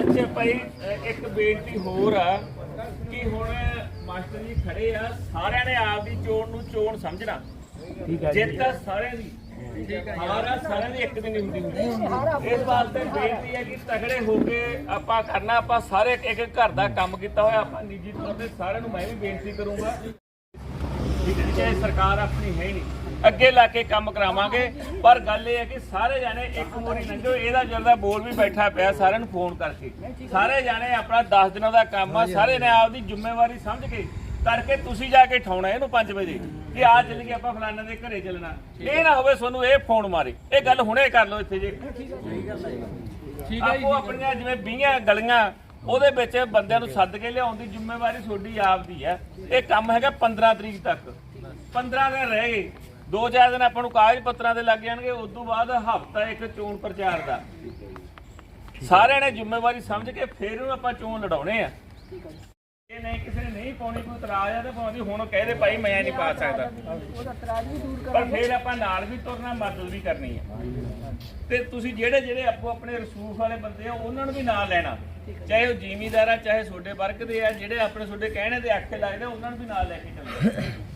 ਅੱਛਾ ਭਾਈ ਇੱਕ ਬੇਨਤੀ ਹੋਰ ਆ ਕਿ ਹੁਣ ਮਾਸਟਰ ਜੀ ਖੜੇ ਆ ਸਾਰਿਆਂ ਨੇ ਆਪ ਦੀ ਚੋਣ ਨੂੰ ਚੋਣ ਸਮਝਣਾ। ਠੀਕ ਹੈ ਜਿੱਤ ਸਾਰਿਆਂ ਦੀ। ਹਾਰਾ ਸਾਰਿਆਂ ਦੀ ਇੱਕ ਦਿਨ ਹੀ ਹੁੰਦੀ ਇਸ ਵਾਸਤੇ ਬੇਨਤੀ ਹੈ ਕਿ ਤਗੜੇ ਹੋ ਕੇ ਆਪਾਂ ਕਰਨਾ ਆਪਾਂ ਸਾਰੇ ਇੱਕ ਇੱਕ ਘਰ ਦਾ ਕੰਮ ਕੀਤਾ ਹੋਇਆ ਆਪਾਂ ਨਿੱਜੀ ਤੌਰ ਤੇ ਸਾਰਿਆਂ ਨੂੰ ਮੈਂ ਵੀ ਬੇਨਤੀ ਕਰੂੰਗਾ ਠੀਕ ਹੈ ਚਾਹੇ ਸਰਕਾਰ ਆਪਣੀ ਹੈ ਹੀ ਨਹੀਂ। ਅੱਗੇ ਲਾ ਕੇ ਕੰਮ ਕਰਾਵਾਂਗੇ ਪਰ ਗੱਲ ਇਹ ਹੈ ਕਿ ਸਾਰੇ ਜਾਣੇ ਇੱਕ ਮੋਰੀ ਲੰਘੋ ਇਹਦਾ ਬੋਲ ਵੀ ਬੈਠਾ ਪਿਆ ਸਾਰਿਆਂ ਨੂੰ ਫੋਨ ਕਰਕੇ। ਸਾਰੇ ਜਾਣੇ ਆਪਣਾ 10 ਦਿਨਾਂ ਦਾ ਕੰਮ ਆ ਸਾਰੇ ਨੇ ਆਪਦੀ ਜ਼ਿੰਮੇਵਾਰੀ ਸਮਝ ਕੇ ਕਰਕੇ ਤੁਸੀਂ ਜਾ ਕੇ ਠਾਉਣਾ ਇਹਨੂੰ 5 ਵਜੇ। ਕਿ ਆ ਚੱਲ ਗਏ ਆਪਾਂ ਫਲਾਣਾ ਦੇ ਘਰੇ ਚੱਲਣਾ। ਇਹ ਨਾ ਹੋਵੇ ਤੁਹਾਨੂੰ ਇਹ ਫੋਨ ਮਾਰੇ। ਇਹ ਗੱਲ ਹੁਣੇ ਕਰ ਲਓ ਇੱਥੇ ਜੇ। ਠੀਕ ਹੈ ਆਪੋ ਆਪਣੀਆਂ ਜਿਵੇਂ 20 ਗਲੀਆਂ ਉਹਦੇ ਵਿੱਚ ਬੰਦਿਆਂ ਨੂੰ ਸੱਦ ਕੇ ਲਿਆਉਣ ਦੀ ਜ਼ਿੰਮੇਵਾਰੀ ਤੁਹਾਡੀ ਆਪ ਦੀ ਹੈ। ਇਹ ਕੰਮ ਹੈਗਾ 15 ਤਰੀਕ ਤੱਕ। 15 ਦਿਨ ਰਹਿ ਗਏ। ਦੋ ਚਾਰ ਦਿਨ ਆਪਾਂ ਨੂੰ ਕਾਗਜ਼ ਪੱਤਰਾਂ ਦੇ ਲੱਗ ਜਾਣਗੇ ਉਸ ਤੋਂ ਬਾਅਦ ਹਫਤਾ ਇੱਕ ਚੋਣ ਪ੍ਰਚਾਰ ਦਾ। ਸਾਰਿਆਂ ਨੇ ਜ਼ਿੰਮੇਵਾਰੀ ਸਮਝ ਕੇ ਫੇਰ ਇਹਨੂੰ ਆਪਾਂ ਚੋਣ ਲੜਾਉਣੇ ਆ। ਇਹ ਨਹੀਂ ਕਿਸੇ ਨੇ ਨਹੀਂ ਪਾਉਣੀ ਕੋਈ ਇਤਰਾਜ਼ ਆ ਤੇ ਪਾਉਂਦੀ ਹੁਣ ਕਹਦੇ ਭਾਈ ਮੈਂ ਨਹੀਂ ਪਾ ਸਕਦਾ। ਪਰ ਫੇਰ ਆਪਾਂ ਨਾਲ ਵੀ ਤੁਰਨਾ ਮਦਦ ਵੀ ਕਰਨੀ ਹੈ ਤੇ ਤੁਸੀਂ ਜਿਹੜੇ ਜਿਹੜੇ ਆਪੋ ਆਪਣੇ ਰਸੂਖ ਵਾਲੇ ਬੰਦੇ ਆ ਉਹਨਾਂ ਨੂੰ ਵੀ ਨਾਲ ਲੈਣਾ। ਚਾਹੇ ਉਹ ਜ਼ਿਮੀਦਾਰ ਆ ਚਾਹੇ ਛੋਟੇ ਵਰਗ ਦੇ ਆ ਜਿਹੜੇ ਆਪਣੇ ਛੋਟੇ ਕਹਿਣੇ ਦੇ ਆਖੇ ਲੱਗਦੇ ਆ, ਉਹਨਾਂ ਨੂੰ ਵੀ ਨਾਲ ਲੈ ਕੇ ਚੱਲੋ।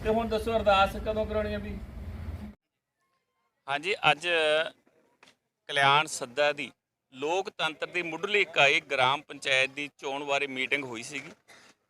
ਤੇ ਹੁਣ ਦੱਸੋ ਅਰਦਾਸ ਕਦੋਂ ਕਰਾਉਣੀ ਆ ਵੀ? ਹਾਂਜੀ ਅੱਜ ਕਲਿਆਣ ਸੱਦਾ ਦੀ ਲੋਕਤੰਤਰ ਦੀ ਮੁੱਢਲੀ ਇਕਾਈ ਗ੍ਰਾਮ ਪੰਚਾਇਤ ਦੀ ਚੋਣ ਬਾਰੇ ਮੀਟਿੰਗ ਹੋਈ ਸੀਗੀ।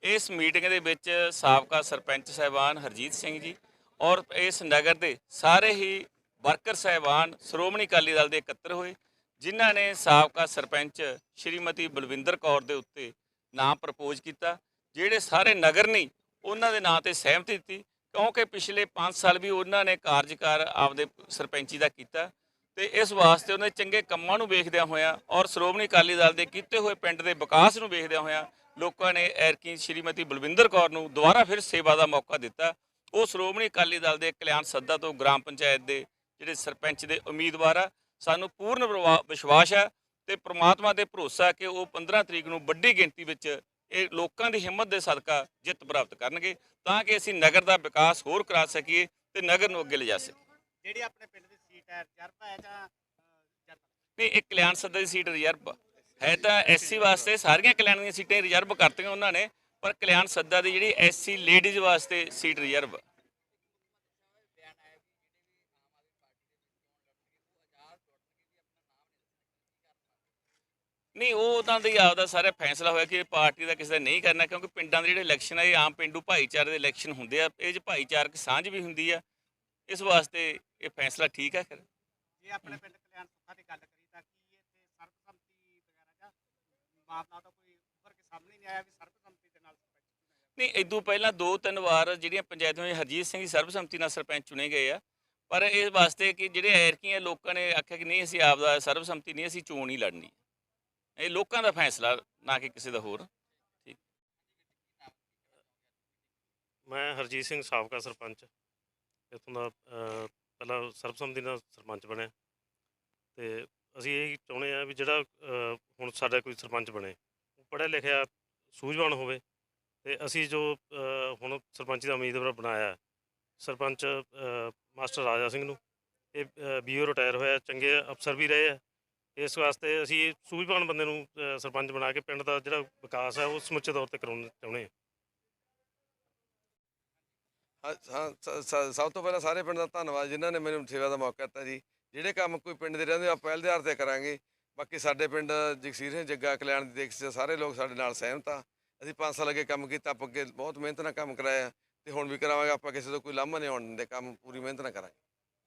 ਇਸ ਮੀਟਿੰਗ ਦੇ ਵਿੱਚ ਸਾਬਕਾ ਸਰਪੰਚ ਸਾਹਿਬਾਨ ਹਰਜੀਤ ਸਿੰਘ ਜੀ ਔਰ ਇਸ ਨਗਰ ਦੇ ਸਾਰੇ ਹੀ ਵਰਕਰ ਸਾਹਿਬਾਨ ਸ਼੍ਰੋਮਣੀ ਅਕਾਲੀ ਦਲ ਦੇ ਇਕੱਤਰ ਹੋਏ, ਜਿਨ੍ਹਾਂ ਨੇ ਸਾਬਕਾ ਸਰਪੰਚ ਸ਼੍ਰੀਮਤੀ ਬਲਵਿੰਦਰ ਕੌਰ ਦੇ ਉੱਤੇ ਨਾਮ ਪ੍ਰਪੋਜ਼ ਕੀਤਾ, ਜਿਹੜੇ ਸਾਰੇ ਨਗਰ ਨੇ ਉਹਨਾਂ ਦੇ ਨਾਂ ਤੇ ਸਹਿਮਤੀ ਦਿੱਤੀ, ਕਿਉਂਕਿ ਪਿਛਲੇ 5 ਸਾਲ ਵੀ ਉਹਨਾਂ ਨੇ ਕਾਰਜਕਾਰ ਆਪਦੇ ਸਰਪੰਚੀ ਦਾ ਕੀਤਾ ਤੇ ਇਸ ਵਾਸਤੇ ਉਹਨੇ ਚੰਗੇ ਕੰਮਾਂ ਨੂੰ ਵੇਖਦਿਆਂ ਹੋਇਆਂ ਔਰ ਸ਼੍ਰੋਮਣੀ ਅਕਾਲੀ ਦਲ ਦੇ ਕੀਤੇ ਹੋਏ ਪਿੰਡ ਦੇ ਵਿਕਾਸ ਨੂੰ ਵੇਖਦਿਆਂ ਹੋਇਆਂ ਲੋਕਾਂ ਨੇ ਐਰਕੀ ਸ਼੍ਰੀਮਤੀ ਬਲਵਿੰਦਰ ਕੌਰ ਨੂੰ ਦੁਬਾਰਾ ਫਿਰ ਸੇਵਾ ਦਾ ਮੌਕਾ ਦਿੱਤਾ। ਉਹ ਸ਼੍ਰੋਮਣੀ ਅਕਾਲੀ ਦਲ ਦੇ ਕਲਿਆਣ ਸੱਦਾ ਤੋਂ ਗ੍ਰਾਮ ਪੰਚਾਇਤ ਦੇ ਜਿਹੜੇ ਸਰਪੰਚ ਦੇ ਉਮੀਦਵਾਰ ਆ ਸਾਨੂੰ ਪੂਰਨ ਵਿਸ਼ਵਾਸ ਹੈ ਤੇ ਪ੍ਰਮਾਤਮਾ ਤੇ ਭਰੋਸਾ ਕਿ ਉਹ 15 ਤਰੀਕ ਨੂੰ ਵੱਡੀ ਗਿਣਤੀ ਵਿੱਚ ਇਹ ਲੋਕਾਂ ਦੀ ਹਿੰਮਤ ਦੇ ਸਦਕਾ ਜਿੱਤ ਪ੍ਰਾਪਤ ਕਰਨਗੇ ਤਾਂ ਕਿ ਅਸੀਂ ਨਗਰ ਦਾ ਵਿਕਾਸ ਹੋਰ ਕਰਾ ਸਕੀਏ ਤੇ ਨਗਰ ਨੂੰ ਅੱਗੇ ਲਿਜਾ ਸਕੀਏ। ਜਿਹੜੀ ਆਪਣੇ ਪਿੰਡ ਦੀ ਸੀਟ ਹੈ ਰਿਜ਼ਰਵ ਹੈ ਜਾਂ ਨਹੀਂ ਇਹ ਕਲਿਆਣ ਸੱਦਾ ਦੀ ਸੀਟ ਰਿਜ਼ਰਵ ਆ। ਹੈ ਤਾਂ ਐਸਸੀ ਵਾਸਤੇ ਸਾਰੀਆਂ ਕਲਿਆਣ ਦੀਆਂ ਸੀਟਾਂ ਰਿਜ਼ਰਵ ਕਰਤੀਆਂ ਉਹਨਾਂ ਨੇ, ਪਰ ਕਲਿਆਣ ਸੱਦਾ ਦੀ ਜਿਹੜੀ ਐਸਸੀ ਲੇਡੀਜ਼ ਵਾਸਤੇ ਸੀਟ ਰਿਜ਼ਰਵ ਨਹੀਂ, ਉਹ ਤਾਂ ਦੀ ਆਪਦਾ ਸਾਰਾ ਫੈਸਲਾ ਹੋਇਆ ਕਿ ਪਾਰਟੀ ਦਾ ਕਿਸੇ ਦਾ ਨਹੀਂ ਕਰਨਾ, ਕਿਉਂਕਿ ਪਿੰਡਾਂ ਦੇ ਜਿਹੜੇ ਇਲੈਕਸ਼ਨ ਆ, ਇਹ ਆਮ ਪਿੰਡੂ ਭਾਈਚਾਰੇ ਦੇ ਇਲੈਕਸ਼ਨ ਹੁੰਦੇ ਆ, ਇਹ 'ਚ ਭਾਈਚਾਰਕ ਸਾਂਝ ਵੀ ਹੁੰਦੀ ਆ। ਇਸ ਵਾਸਤੇ ਇਹ ਫੈਸਲਾ ਠੀਕ ਹੈ ਫਿਰ ਜੇ ਆਪਣੇ ਪਿੰਡ ਕਲਿਆਣ ਸੁੱਖਾ ਦੀ ਗੱਲ ਕਰੀ ਤਾਂ ਕੀ ਇੱਥੇ ਸਰਬਸੰਮਤੀ ਵਗੈਰਾ ਜਾਂ ਮਾਮਲਾ ਤਾਂ ਕੋਈ ਉੱਪਰ ਕੇ ਸਾਹਮਣੇ ਨਹੀਂ ਆਇਆ ਵੀ ਸਰਬਸੰਮਤੀ ਦੇ ਨਾਲ ਸਰਪੰਚ ਚੁਣਿਆ ਜਾਵੇ ਨਹੀਂ ਇਦੋਂ ਪਹਿਲਾਂ ਦੋ ਤਿੰਨ ਵਾਰ ਜਿਹੜੀਆਂ ਪੰਚਾਇਤਾਂ ਵਿੱਚ ਹਰਜੀਤ ਸਿੰਘ ਸਰਬਸੰਮਤੀ ਨਾਲ ਸਰਪੰਚ ਚੁਣੇ ਗਏ ਆ। ਪਰ ਇਸ ਵਾਸਤੇ ਕਿ ਜਿਹੜੇ ਐਰਕੀਆਂ ਲੋਕਾਂ ਨੇ ਆਖਿਆ ਕਿ ਨਹੀਂ ਅਸੀਂ ਆਪਦਾ ਸਰਬਸੰਮਤੀ ਨਹੀਂ ਅਸੀਂ ਚੋਣ ਹੀ ਲੜਨੀ ਇਹ ਲੋਕਾਂ ਦਾ ਫੈਸਲਾ ਨਾ ਕਿ ਕਿਸੇ ਦਾ ਹੋਰ। ਮੈਂ ਹਰਜੀਤ ਸਿੰਘ ਸਾਬਕਾ ਸਰਪੰਚ। ਇੱਥੋਂ ਦਾ ਪਹਿਲਾਂ ਸਰਬਸੰਮਤੀ ਨਾਲ ਸਰਪੰਚ ਬਣਿਆ। ਤੇ ਅਸੀਂ ਇਹ ਚਾਹੁੰਦੇ ਆ ਵੀ ਜਿਹੜਾ ਅਹ, ਹੁਣ ਸਾਡਾ ਕੋਈ ਸਰਪੰਚ ਬਣੇ ਉਹ ਪੜ੍ਹਿਆ ਲਿਖਿਆ ਸੂਝਵਾਨ ਹੋਵੇ ਤੇ ਅਸੀਂ ਜੋ ਅਹ, ਹੁਣ ਸਰਪੰਚੀ ਦਾ ਉਮੀਦਵਾਰ ਬਣਾਇਆ ਹੈ, ਸਰਪੰਚ ਅਹ, ਮਾਸਟਰ ਰਾਜਾ ਸਿੰਘ ਨੂੰ ਇਹ ਬੀਓ ਰਿਟਾਇਰ ਹੋਇਆ ਚੰਗੇ ਅਫਸਰ ਵੀ ਰਹੇ ਆ ਇਸ ਵਾਸਤੇ ਅਸੀਂ ਸੂਝਵਾਨ ਬੰਦੇ ਨੂੰ ਅਹ, ਸਰਪੰਚ ਬਣਾ ਕੇ ਪਿੰਡ ਦਾ ਜਿਹੜਾ ਵਿਕਾਸ ਹੈ ਉਹ ਸਮੁੱਚੇ ਤੌਰ ਤੇ ਕਰਾਉਣਾ ਚਾਹੁੰਦੇ ਹਾਂ। ਹਾਂ ਹਾਂ, ਸ- ਸ- ਸਭ ਤੋਂ ਪਹਿਲਾਂ ਸਾਰੇ ਪਿੰਡ ਦਾ ਧੰਨਵਾਦ ਜਿਨ੍ਹਾਂ ਨੇ ਮੈਨੂੰ ਸੇਵਾ ਦਾ ਮੌਕਾ ਦਿੱਤਾ ਜੀ। ਜਿਹੜੇ ਕੰਮ ਕੋਈ ਪਿੰਡ ਦੇ ਰਹਿੰਦੇ ਆ ਪਹਿਲ ਦੇ ਆਧਾਰ ਤੇ ਕਰਾਂਗੇ। ਬਾਕੀ ਸਾਡੇ ਪਿੰਡ ਜਗਸੀਰ ਸਿੰਘ ਜੱਗਾ ਕਲਿਆਣ ਦੀ ਦੇਖ ਸੇ ਸਾਰੇ ਲੋਕ ਸਾਡੇ ਨਾਲ ਸਹਿਮਤ ਆ। ਅਸੀਂ 5 ਸਾਲ ਅੱਗੇ ਕੰਮ ਕੀਤਾ ਆਪਾਂ ਅੱਗੇ ਬਹੁਤ ਮਿਹਨਤ ਨਾਲ ਕੰਮ ਕਰਾਇਆ। ਤੇ ਹੁਣ ਵੀ ਕਰਾਵਾਂਗੇ ਆਪਾਂ ਕਿਸੇ ਤੋਂ ਕੋਈ ਲਾਮਾ ਨਹੀਂ ਆਉਣ ਦਿੰਦੇ ਕੰਮ ਪੂਰੀ ਮਿਹਨਤ ਨਾਲ ਕਰਾਂਗੇ।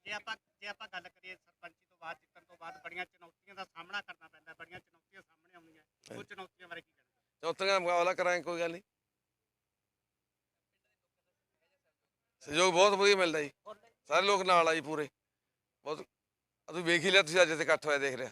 ਜੇ ਆਪਾਂ ਜੇ ਆਪਾਂ ਗੱਲ ਕਰੀਏ ਸਰਪੰਚੀ ਤੋਂ ਬਾਅਦ ਜਿੱਤਣ ਤੋਂ ਬਾਅਦ ਬੜੀਆਂ ਚੁਣੌਤੀਆਂ ਦਾ ਸਾਹਮਣਾ ਕਰਨਾ ਪੈਂਦਾ ਬੜੀਆਂ ਚੁਣੌਤੀਆਂ ਸਾਹਮਣੇ ਆਉਂਦੀਆਂ। ਉਹ ਚੁਣੌਤੀਆਂ ਬਾਰੇ ਕੀ ਕਹਿਣਾ ਚੌਥੀਆਂ ਦਾ ਮੁਕਾਬਲਾ ਕਰਾਂਗੇ ਕੋਈ ਗੱਲ ਨਹੀਂ। ਸਹਿਯੋਗ ਬਹੁਤ ਵਧੀਆ ਮਿਲਦਾ ਜੀ। ਸਾਰੇ ਲੋਕ ਨਾਲ ਆ ਜੀ ਪੂਰੇ। ਬਹੁਤ ਤੁਸੀਂ ਵੇਖ ਹੀ ਲਿਆ ਤੁਸੀਂ ਅੱਜ ਤੇ ਇਕੱਠ ਹੋਇਆ ਦੇਖ ਰਿਹਾ।